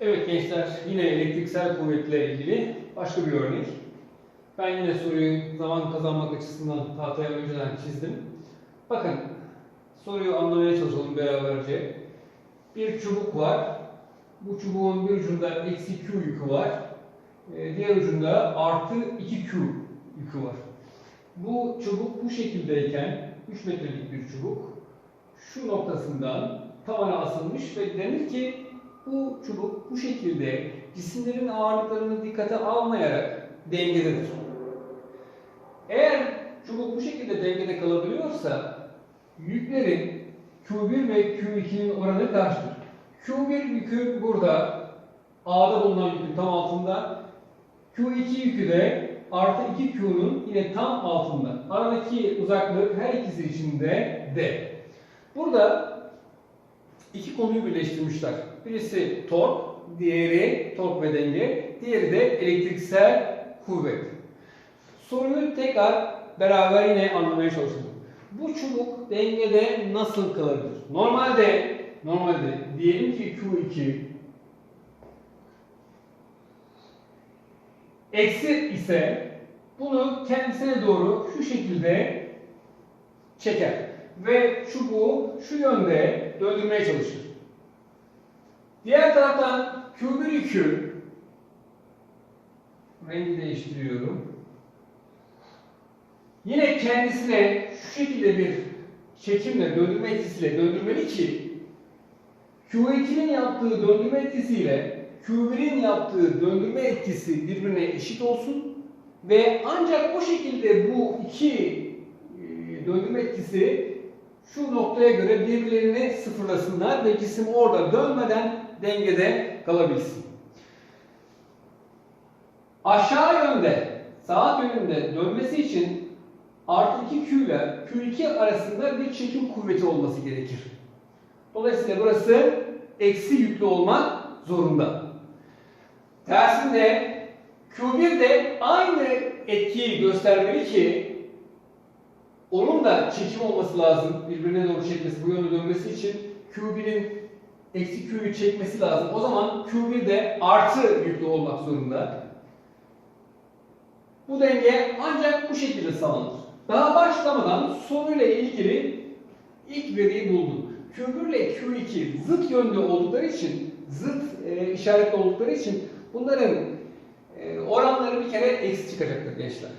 Evet gençler yine elektriksel kuvvetle ilgili başka bir örnek. Ben yine soruyu zaman kazanmak açısından tahtaya önceden çizdim. Bakın soruyu anlamaya çalışalım beraberce. Bir çubuk var. Bu çubuğun bir ucunda eksi Q yükü var. Ee, Diğer ucunda artı 2Q yükü var. Bu çubuk bu şekildeyken 3 metrelik bir çubuk şu noktasından tavana asılmış ve denir ki bu çubuk bu şekilde cisimlerin ağırlıklarını dikkate almayarak dengededir. Eğer çubuk bu şekilde dengede kalabiliyorsa yüklerin Q1 ve Q2'nin oranı kaçtır? Q1 yükü burada A'da bulunan yükün tam altında Q2 yükü de artı 2Q'nun yine tam altında. Aradaki uzaklık her ikisi için D. Burada iki konuyu birleştirmişler. Birisi tork, diğeri tork ve denge, diğeri de elektriksel kuvvet. Soruyu tekrar beraber yine anlamaya çalışalım. Bu çubuk dengede nasıl kalabilir? Normalde normalde diyelim ki Q2 eksi ise bunu kendisine doğru şu şekilde çeker ve çubuğu şu yönde döndürmeye çalışır. Diğer taraftan Q1 yükü rengi değiştiriyorum. Yine kendisine şu şekilde bir çekimle, döndürme etkisiyle döndürmeli ki Q2'nin yaptığı döndürme etkisiyle Q1'in yaptığı döndürme etkisi birbirine eşit olsun ve ancak o şekilde bu iki e, döndürme etkisi şu noktaya göre birbirlerini sıfırlasınlar ve cisim orada dönmeden dengede kalabilsin. Aşağı yönde, saat yönünde dönmesi için artı 2Q ile Q2 arasında bir çekim kuvveti olması gerekir. Dolayısıyla burası eksi yüklü olmak zorunda. Tersinde Q1 de aynı etkiyi göstermeli ki onun da çekim olması lazım. Birbirine doğru çekmesi, bu yönde dönmesi için Q1'in eksi Q'yu çekmesi lazım. O zaman Q1 de artı yüklü olmak zorunda. Bu denge ancak bu şekilde sağlanır. Daha başlamadan soruyla ilgili ilk veriyi buldum. Q1 ile Q2 zıt yönde oldukları için, zıt e, işaretli oldukları için bunların e, oranları bir kere eksi çıkacaktır gençler.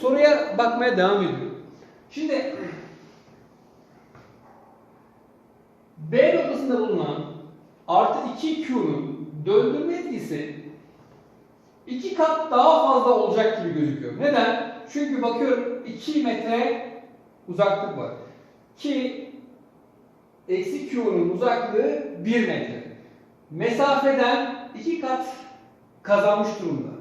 Soruya bakmaya devam ediyorum. Şimdi B noktasında bulunan artı 2Q'nun döndürme etkisi iki kat daha fazla olacak gibi gözüküyor. Neden? Çünkü bakıyorum 2 metre uzaklık var. Ki eksi Q'nun uzaklığı 1 metre. Mesafeden iki kat kazanmış durumda.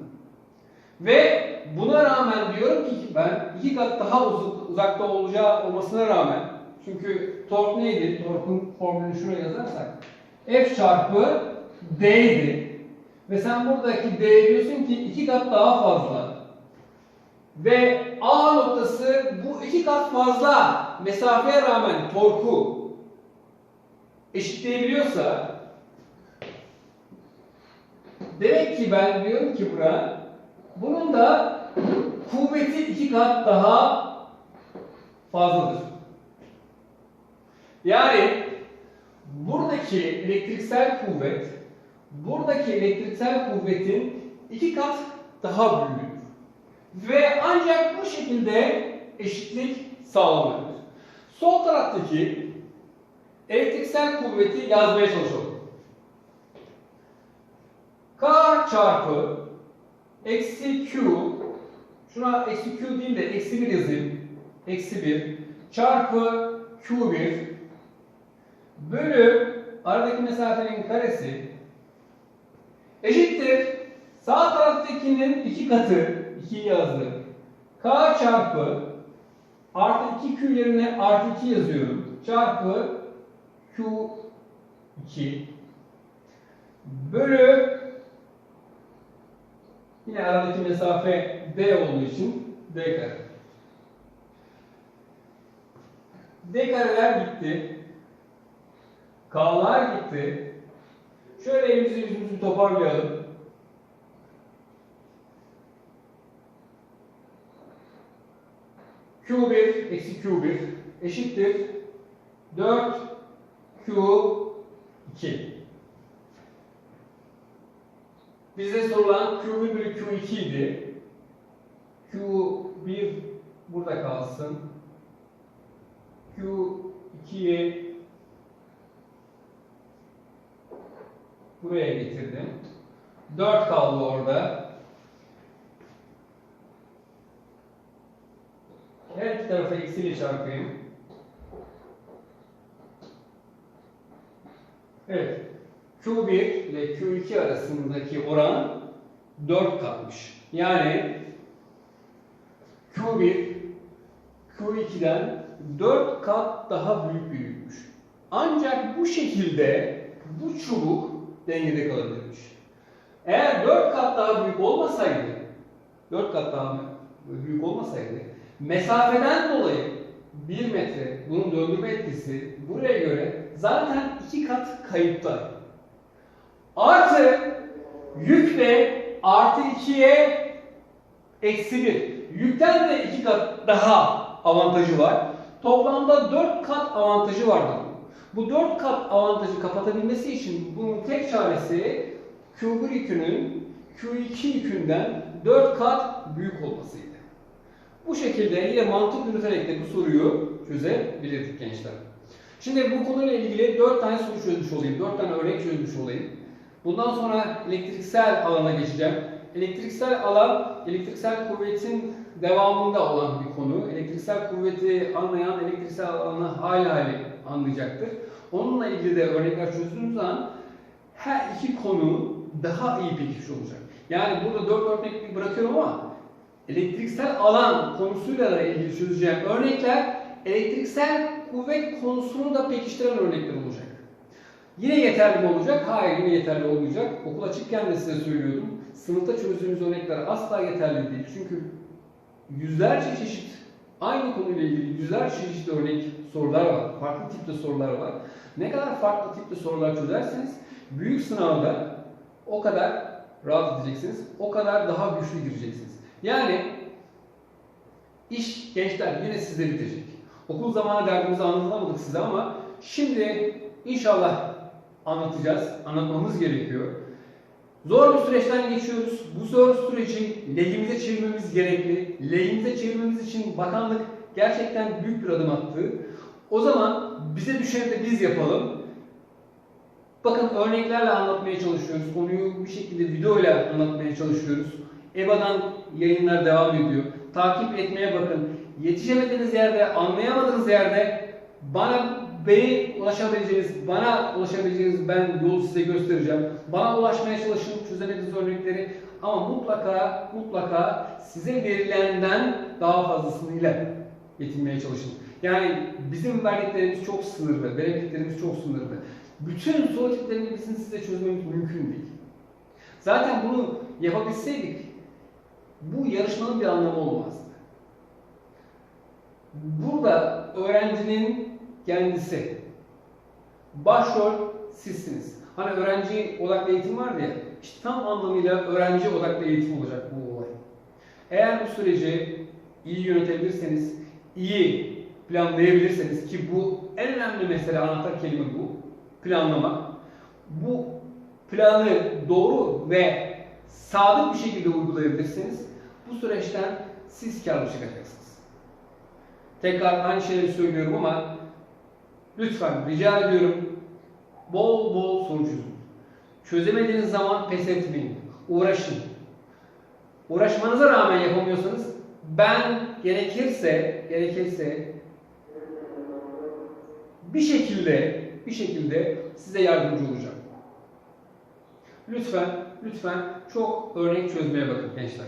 Ve buna rağmen diyorum ki ben iki kat daha uz- uzakta olacağı olmasına rağmen çünkü tork neydi? Torkun formülünü şuraya yazarsak F çarpı D'ydi. Ve sen buradaki D diyorsun ki iki kat daha fazla. Ve A noktası bu iki kat fazla mesafeye rağmen torku eşitleyebiliyorsa demek ki ben diyorum ki buna bunun da kuvveti iki kat daha fazladır. Yani buradaki elektriksel kuvvet buradaki elektriksel kuvvetin iki kat daha büyüğüdür. Ve ancak bu şekilde eşitlik sağlanabilir. Sol taraftaki elektriksel kuvveti yazmaya çalışalım. K çarpı eksi Q şuna eksi Q değil de eksi 1 yazayım. Eksi 1 çarpı Q1 bölü aradaki mesafenin karesi eşittir. Sağ taraftakinin iki katı 2 yazdım. K çarpı artı 2Q yerine artı 2 yazıyorum. Çarpı Q2 bölü yine aradaki mesafe D olduğu için D kare. D kareler gitti. K'lar gitti. Şöyle elimizi yüzümüzü toparlayalım. Q1 eksi Q1 eşittir 4 Q2. Bize sorulan Q1 bölü Q2 idi. Q1 burada kalsın. Q2'yi buraya getirdim. 4 kaldı orada. Her iki tarafa eksiyle çarpayım. Evet. Q1 ile Q2 arasındaki oran 4 katmış. Yani Q1 Q2'den 4 kat daha büyük bir yükmüş. Ancak bu şekilde bu çubuk dengede kalabilirmiş. Eğer 4 kat daha büyük olmasaydı 4 kat daha büyük olmasaydı mesafeden dolayı 1 metre bunun döndürme etkisi buraya göre zaten 2 kat kayıpta. Artı yük de artı 2'ye eksi 1. Yükten de 2 kat daha avantajı var. Toplamda 4 kat avantajı vardır. Bu 4 kat avantajı kapatabilmesi için bunun tek çaresi Q1 yükünün Q2 yükünden 4 kat büyük olmasıydı. Bu şekilde yine mantık yürüterek de bu soruyu çözebilirdik gençler. Şimdi bu konuyla ilgili 4 tane soru çözmüş olayım, 4 tane örnek çözmüş olayım. Bundan sonra elektriksel alana geçeceğim. Elektriksel alan, elektriksel kuvvetin devamında olan bir konu. Elektriksel kuvveti anlayan elektriksel alanı hali hali anlayacaktır. Onunla ilgili de örnekler çözdüğünüz zaman her iki konu daha iyi pekişmiş olacak. Yani burada dört örnek bırakıyorum ama elektriksel alan konusuyla da ilgili çözeceğim örnekler elektriksel kuvvet konusunu da pekiştiren örnekler olacak. Yine yeterli mi olacak? Hayır yine yeterli olmayacak. Okul açıkken de size söylüyordum. Sınıfta çözdüğünüz örnekler asla yeterli değil. Çünkü yüzlerce çeşit aynı konuyla ilgili yüzlerce çeşit örnek sorular var. Farklı tipte sorular var. Ne kadar farklı tipte sorular çözerseniz büyük sınavda o kadar rahat edeceksiniz. O kadar daha güçlü gireceksiniz. Yani iş gençler yine sizde bitecek. Okul zamanı derdimizi anlatamadık size ama şimdi inşallah anlatacağız. Anlatmamız gerekiyor. Zor bir süreçten geçiyoruz. Bu zor süreci lehimize çevirmemiz gerekli. Lehimize çevirmemiz için bakanlık gerçekten büyük bir adım attı. O zaman bize düşeni de biz yapalım. Bakın örneklerle anlatmaya çalışıyoruz. Konuyu bir şekilde videoyla anlatmaya çalışıyoruz. EBA'dan yayınlar devam ediyor. Takip etmeye bakın. Yetişemediğiniz yerde, anlayamadığınız yerde bana beni ulaşabileceğiniz, bana ulaşabileceğiniz ben yolu size göstereceğim. Bana ulaşmaya çalışın çözemediğiniz örnekleri ama mutlaka mutlaka size verilenden daha fazlasıyla yetinmeye çalışın. Yani bizim verdiklerimiz çok sınırlı, verebildiklerimiz çok sınırlı. Bütün soru tiplerini bizim size çözmemiz mümkün değil. Zaten bunu yapabilseydik bu yarışmanın bir anlamı olmazdı. Burada öğrencinin kendisi. Başrol sizsiniz. Hani öğrenci odaklı eğitim var ya, işte tam anlamıyla öğrenci odaklı eğitim olacak bu olay. Eğer bu süreci iyi yönetebilirseniz, iyi planlayabilirseniz ki bu en önemli mesele, anahtar kelime bu, planlamak. Bu planı doğru ve sadık bir şekilde uygulayabilirseniz bu süreçten siz karlı çıkacaksınız. Tekrar aynı şeyleri söylüyorum ama lütfen rica ediyorum bol bol soru çözün. Çözemediğiniz zaman pes etmeyin. Uğraşın. Uğraşmanıza rağmen yapamıyorsanız ben gerekirse gerekirse bir şekilde bir şekilde size yardımcı olacağım. Lütfen lütfen çok örnek çözmeye bakın gençler.